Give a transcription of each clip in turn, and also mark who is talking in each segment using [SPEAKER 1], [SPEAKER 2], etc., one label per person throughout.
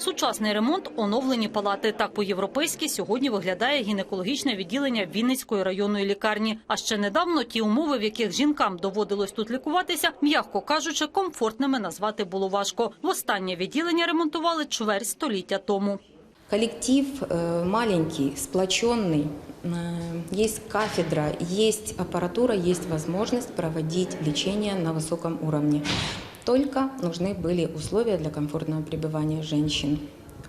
[SPEAKER 1] Сучасний ремонт, оновлені палати. Так по-європейськи сьогодні виглядає гінекологічне відділення Вінницької районної лікарні. А ще недавно ті умови, в яких жінкам доводилось тут лікуватися, м'яко кажучи, комфортними назвати було важко. Востаннє відділення ремонтували чверть століття тому.
[SPEAKER 2] Коллектив э, маленький, сплоченный, э, есть кафедра, есть аппаратура, есть возможность проводить лечение на высоком уровне. Только нужны были условия для комфортного пребывания женщин.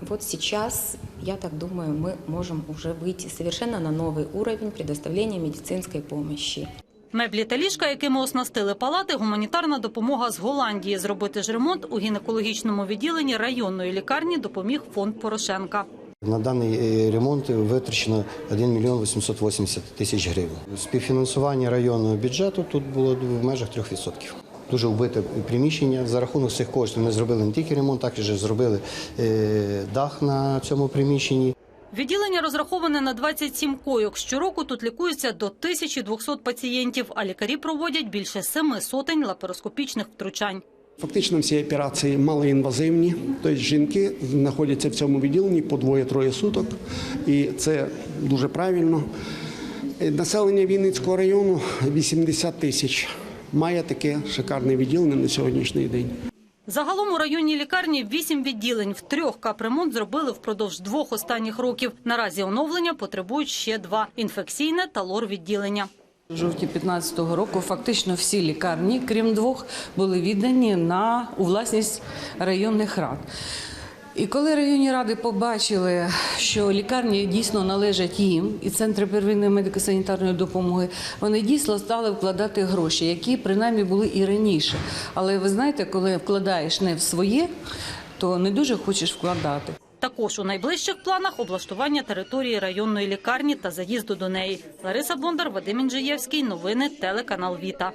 [SPEAKER 2] Вот сейчас, я так думаю, мы можем уже выйти совершенно на новый уровень предоставления медицинской помощи.
[SPEAKER 1] Меблі та ліжка, якими оснастили палати, гуманітарна допомога з Голландії. Зробити ж ремонт у гінекологічному відділенні районної лікарні допоміг фонд Порошенка.
[SPEAKER 3] На даний е, ремонт витрачено 1 мільйон 880 тисяч гривень. Співфінансування районного бюджету тут було в межах 3%. Дуже вбите приміщення. За рахунок цих коштів ми зробили не тільки ремонт, також зробили е, дах на цьому приміщенні.
[SPEAKER 1] Відділення розраховане на 27 койок. Щороку тут лікуються до 1200 пацієнтів, а лікарі проводять більше семи сотень лапароскопічних втручань.
[SPEAKER 4] Фактично всі операції малоінвазивні, тобто жінки знаходяться в цьому відділенні по двоє-троє суток, і це дуже правильно. Е, Населення Вінницького району 80 тисяч. Має таке шикарне відділення на сьогоднішній день.
[SPEAKER 1] Загалом у районній лікарні вісім відділень. В трьох капремонт зробили впродовж двох останніх років. Наразі оновлення потребують ще два – інфекційне та лор-відділення.
[SPEAKER 5] У жовтні 2015 року фактично всі лікарні, крім двох, були віддані на у власність районних рад. І коли районні ради побачили, що лікарні дійсно належать їм, і центри первинної медико-санітарної допомоги, вони дійсно стали вкладати гроші, які принаймні були і раніше. Але ви знаєте, коли вкладаєш не в своє, то не дуже хочеш вкладати.
[SPEAKER 1] Також у найближчих планах облаштування території районної лікарні та заїзду до неї. Лариса Бондар, Вадим Інжиєвський. Новини телеканал Віта.